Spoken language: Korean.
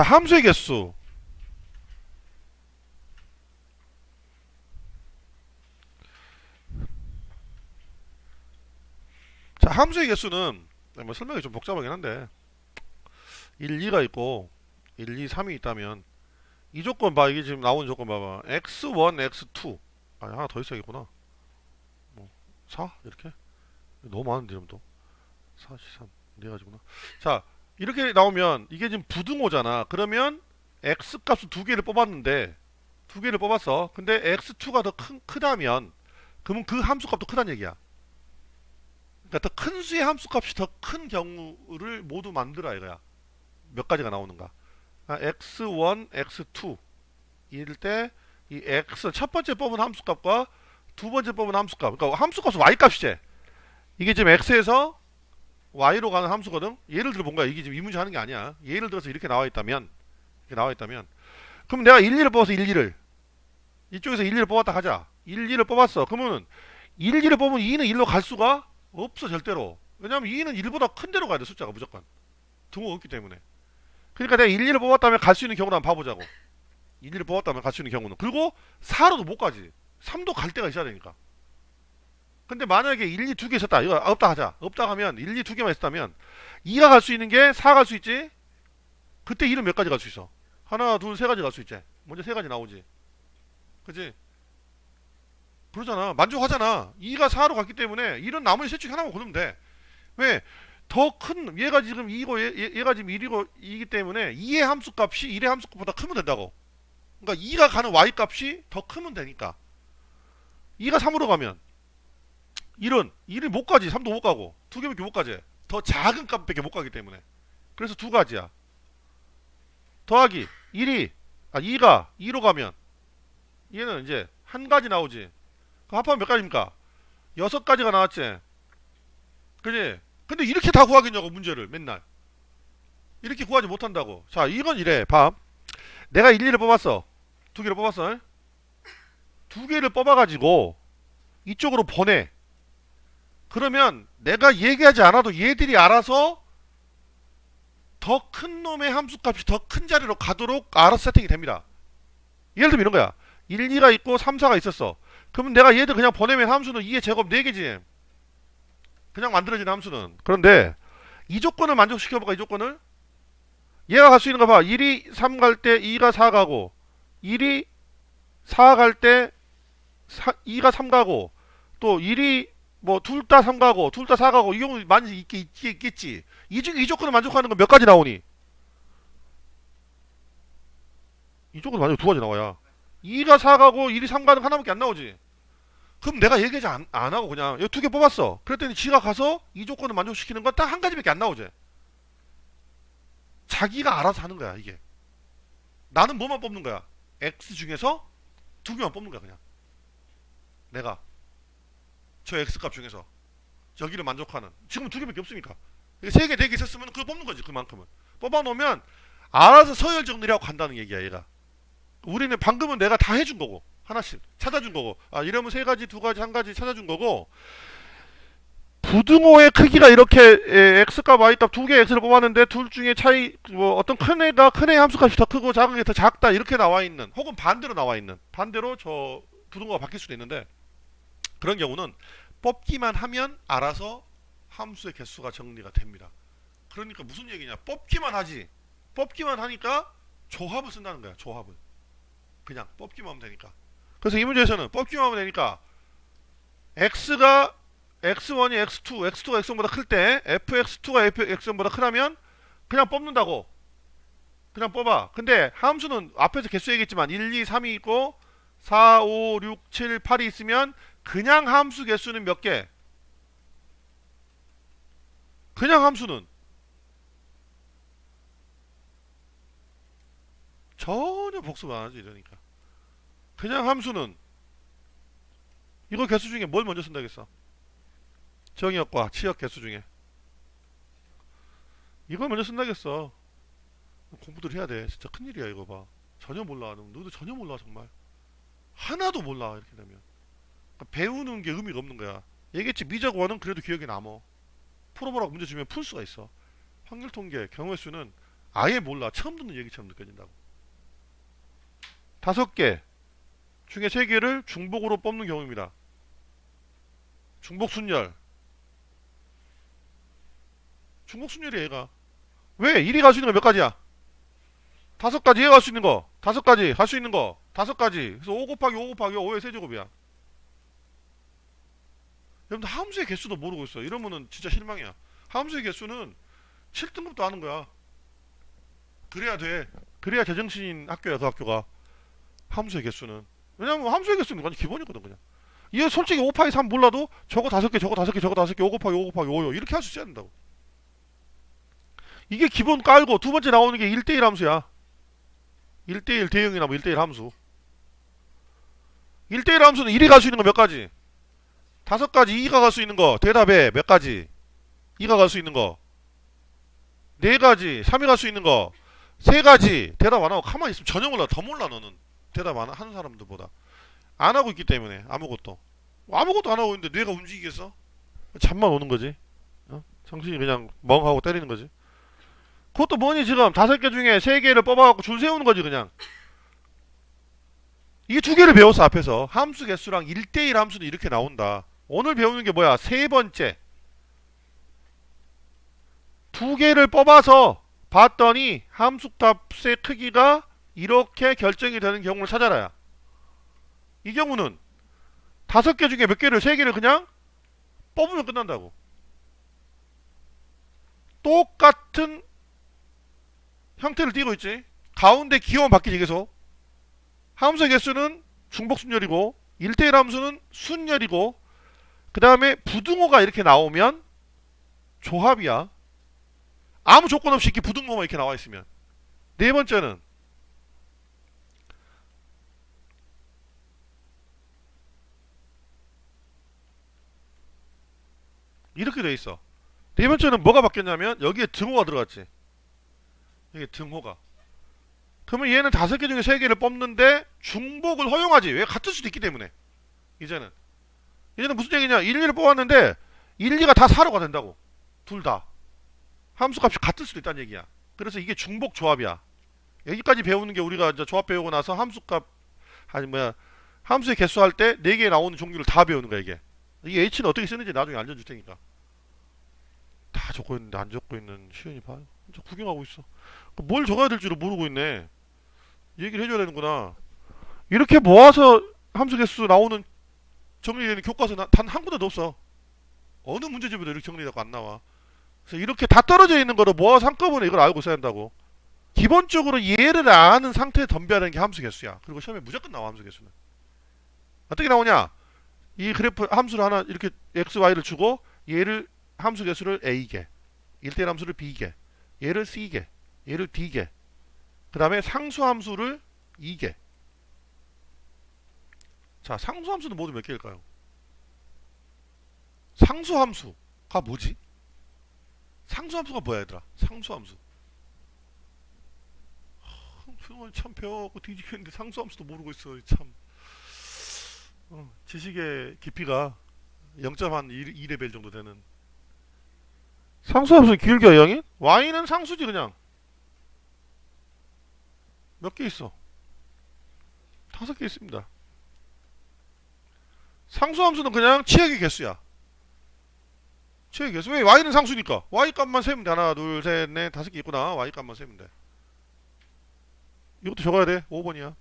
자, 함수의 개수. 자, 함수의 개수는 뭐 설명이 좀 복잡하긴 한데 1, 2가 있고 1, 2, 3이 있다면 이 조건 봐. 이게 지금 나온 조건 봐봐. x1, x2. 아니 하나 더 있어야겠구나. 뭐 4? 이렇게? 너무 많은데 이름도. 4, 3. 네 가지구나. 자, 이렇게 나오면 이게 지금 부등호잖아. 그러면 x 값을 두 개를 뽑았는데 두 개를 뽑았어. 근데 x2가 더 큰, 크다면 그러면 그 함수 값도 크다는 얘기야. 그러니까 더 큰 수의 함수 값이 더 큰 경우를 모두 만들어 이거야. 몇 가지가 나오는가? 아, x1, x2 이럴 때 이 x 첫 번째 뽑은 함수 값과 두 번째 뽑은 함수 값. 그러니까 함수 값은 y 값이지. 이게 지금 x에서 y로 가는 함수거든. 예를 들어 본 거야. 이게 지금 이 문제 하는 게 아니야. 예를 들어서 이렇게 나와 있다면 이렇게 나와 있다면 그럼 내가 1, 2를 뽑아서 1, 2를 이쪽에서 1, 2를 뽑았다 하자. 1, 2를 뽑았어. 그러면 1, 2를 뽑으면 2는 1로 갈 수가 없어 절대로. 왜냐면 2는 1보다 큰 데로 가야 돼 숫자가 무조건. 등호가 없기 때문에. 그러니까 내가 1, 2를 뽑았다면 갈 수 있는 경우를 한번 봐보자고. 1, 2를 뽑았다면 갈 수 있는 경우는. 그리고 4로도 못 가지. 3도 갈 데가 있어야 되니까. 근데 만약에 1, 2두개 있었다. 이거 없다 하자. 없다 하면 1, 2두 개만 있었다면 2가 갈 수 있는 게 4 갈 수 있지. 그때 1은 몇 가지 갈 수 있어? 하나, 둘, 세 가지 갈 수 있지. 먼저 세 가지 나오지. 그지? 그러잖아. 만족하잖아. 2가 4로 갔기 때문에 1은 나머지 셋 중에 하나만 고르면 돼. 왜? 더 큰 얘가 지금 2고 얘, 얘가 지금 1이고 2이기 때문에 2의 함수 값이 1의 함수 값보다 크면 된다고. 그러니까 2가 가는 y 값이 더 크면 되니까. 2가 3으로 가면 1은 1이 못 가지. 3도 못 가고 두 개밖에 못 가지. 더 작은 값밖에 못 가기 때문에. 그래서 두 가지야. 더하기 1이 아 2가 2로 가면 얘는 이제 한 가지 나오지. 그 합하면 몇 가지입니까? 여섯 가지가 나왔지. 그지? 근데 이렇게 다 구하겠냐고 문제를 맨날. 이렇게 구하지 못한다고. 자 이건 이래. 봐. 내가 1, 2를 뽑았어. 두 개를 뽑았어. 두 개를 뽑아가지고 이쪽으로 보내. 그러면 내가 얘기하지 않아도 얘들이 알아서 더 큰 놈의 함수값이 더 큰 자리로 가도록 알아서 세팅이 됩니다. 예를 들면 이런 거야. 1, 2가 있고 3, 4가 있었어. 그러면 내가 얘들 그냥 보내면 함수는 2의 제곱 4개지. 그냥 만들어진 함수는. 그런데 이 조건을 만족시켜볼까 이 조건을? 얘가 갈 수 있는 거 봐. 1이 3 갈 때 2가 4 가고 1이 4 갈 때 2가 3 가고 또 1이 뭐 둘 다 3 가고 둘 다 4 가고 이 경우 많이 있, 있, 있겠지. 이 중에 이 조건을 만족하는 건 몇 가지 나오니? 이 조건 만족 두 가지 나와야. 2가 4 가고 1이 3 가는 거 하나밖에 안 나오지. 그럼 내가 얘기하지 안, 안 하고 그냥 여기 두개 뽑았어. 그랬더니 지가 가서 이 조건을 만족시키는 건 딱 한 가지밖에 안 나오지. 자기가 알아서 하는 거야 이게. 나는 뭐만 뽑는 거야? X 중에서 두 개만 뽑는 거야 그냥. 내가 저 X 값 중에서 여기를 만족하는 지금 두 개밖에 없으니까. 세 개, 네 개 있었으면 그거 뽑는 거지 그만큼은. 뽑아 놓으면 알아서 서열 정리를 하고 간다는 얘기야 얘가. 우리는 방금은 내가 다 해준 거고 하나씩 찾아준 거고. 아 이러면 세 가지 두 가지 한 가지 찾아준 거고. 부등호의 크기가 이렇게 에, x값 y값 두개 x를 뽑았는데 둘 중에 차이 뭐 어떤 큰 애가 큰 애 함수값이 더 크고 작은 게 더 작다 이렇게 나와 있는 혹은 반대로 나와 있는 반대로 저 부등호가 바뀔 수도 있는데 그런 경우는 뽑기만 하면 알아서 함수의 개수가 정리가 됩니다. 그러니까 무슨 얘기냐? 뽑기만 하지. 뽑기만 하니까 조합을 쓴다는 거야 조합을. 그냥 뽑기만 하면 되니까. 그래서 이 문제에서는 뽑기만 하면 되니까 x가 x1이 x2, x2가 x1보다 클 때 fx2가 fx1보다 크다면 그냥 뽑는다고. 그냥 뽑아. 근데 함수는 앞에서 개수 얘기했지만 1, 2, 3이 있고 4, 5, 6, 7, 8이 있으면 그냥 함수 개수는 몇 개? 그냥 함수는? 전혀 복습 안 하지 이러니까. 그냥 함수는? 이거 개수 중에 뭘 먼저 쓴다겠어? 정의역과 치역 개수 중에. 이걸 먼저 쓴다겠어. 공부들 해야 돼. 진짜 큰일이야 이거 봐. 전혀 몰라. 너도 전혀 몰라 정말. 하나도 몰라 이렇게 되면 배우는 게 의미가 없는 거야 얘기했지 미적원은 그래도 기억에 남어 풀어보라고 문제 주면 풀 수가 있어 확률 통계 경우의 수는 아예 몰라. 처음 듣는 얘기처럼 느껴진다고. 다섯 개 중에 세 개를 중복으로 뽑는 경우입니다. 중복 순열. 중복 순열이 얘가. 왜? 1이 갈 수 있는 거 몇 가지야? 다섯 가지 얘가 갈수 있는 거. 다섯 가지 갈수 있는 거. 다섯 가지. 그래서 5 곱하기 5 곱하기 5의 세제곱이야. 여러분들 함수의 개수도 모르고 있어. 이러면은 진짜 실망이야. 함수의 개수는 7등급도 하는 거야. 그래야 돼. 그래야 제정신인 학교야, 그 학교가. 함수의 개수는. 왜냐면 함수의 개수는 완전 기본이거든, 그냥. 얘 솔직히 5 파이 3 몰라도 저거 다섯 개, 저거 다섯 개, 저거 다섯 개, 5 곱하기 5 곱하기 5요. 이렇게 할 수 있어야 된다고. 이게 기본 깔고 두 번째 나오는 게 1대1 함수야. 1대1 대형이나 뭐 1대1 함수. 1대1 함수는 1이 갈 수 있는 거 몇 가지? 다섯 가지 2가 갈 수 있는 거 대답에 몇 가지? 2가 갈 수 있는 거. 네 가지 3이 갈 수 있는 거. 세 가지 대답 안 하고 가만히 있으면 전혀 몰라. 더 몰라 너는. 대답 안 하는 사람들보다. 안 하고 있기 때문에 아무것도. 아무것도 안 하고 있는데 뇌가 움직이겠어? 잠만 오는 거지. 어? 정신이 그냥 멍하고 때리는 거지. 그것도 뭐니 지금 다섯 개 중에 세 개를 뽑아갖고 줄 세우는 거지 그냥. 이게 두 개를 배웠어 앞에서 함수 개수랑 1대1 함수는 이렇게 나온다. 오늘 배우는 게 뭐야? 세 번째. 두 개를 뽑아서 봤더니 함수값의 크기가 이렇게 결정이 되는 경우를 찾아라야. 이 경우는 다섯 개 중에 몇 개를 세 개를 그냥 뽑으면 끝난다고. 똑같은 형태를 띠고 있지. 가운데 기호만 바뀌지 계속. 함수의 개수는 중복 순열이고 1대1 함수는 순열이고 그 다음에 부등호가 이렇게 나오면 조합이야. 아무 조건 없이 이렇게 부등호만 이렇게 나와 있으면. 네 번째는 이렇게 돼 있어. 네 번째는 뭐가 바뀌었냐면 여기에 등호가 들어갔지. 이게 등호가. 그러면 얘는 다섯 개 중에 세 개를 뽑는데 중복을 허용하지. 왜? 같을 수도 있기 때문에. 이제는. 이제는 무슨 얘기냐? 1, 2를 뽑았는데 1, 2가 다 4로가 된다고. 둘 다. 함수값이 같을 수도 있다는 얘기야. 그래서 이게 중복 조합이야. 여기까지 배우는 게 우리가 이제 조합 배우고 나서 함수값 아니 뭐야 함수의 개수 할 때 네 개 나오는 종류를 다 배우는 거야 이게. 이게 h는 어떻게 쓰는지 나중에 알려줄 테니까. 다 적고 있는데 안 적고 있는 시연이 봐요. 저 구경하고 있어. 뭘 적어야 될지를 모르고 있네. 얘기를 해줘야 되는구나. 이렇게 모아서 함수 개수 나오는 정리되는 교과서 단한 군데도 없어. 어느 문제집에도 이렇게 정리되고 안 나와. 그래서 이렇게 다 떨어져 있는 거를 모아서 한꺼번에 이걸 알고 있어야 한다고. 기본적으로 얘를 아는 상태에 덤벼야 되는 게 함수 개수야. 그리고 시험에 무조건 나와 함수 개수는. 어떻게 나오냐? 이 그래프 함수를 하나 이렇게 x, y를 주고 얘를 함수 개수를 a개, 1대1 함수를 b개, 얘를 c개, 얘를 d개. 그 다음에 상수 함수를 2개. 자, 상수 함수는 모두 몇 개일까요? 상수 함수가 뭐지? 상수 함수가 뭐야, 얘들아? 상수 함수. 하, 참 배워갖고 뒤지겠는데 상수 함수도 모르고 있어. 참. 어, 지식의 깊이가 0.1레벨 정도 되는. 상수 함수는 길게 영인? y는 상수지 그냥. 몇 개 있어? 다섯 개 있습니다. 상수함수는 그냥 치역의 개수야. 치역의 개수. 왜? y는 상수니까. y 값만 세면 돼. 하나, 둘, 셋, 넷, 다섯 개 있구나. y 값만 세면 돼. 이것도 적어야 돼. 5번이야.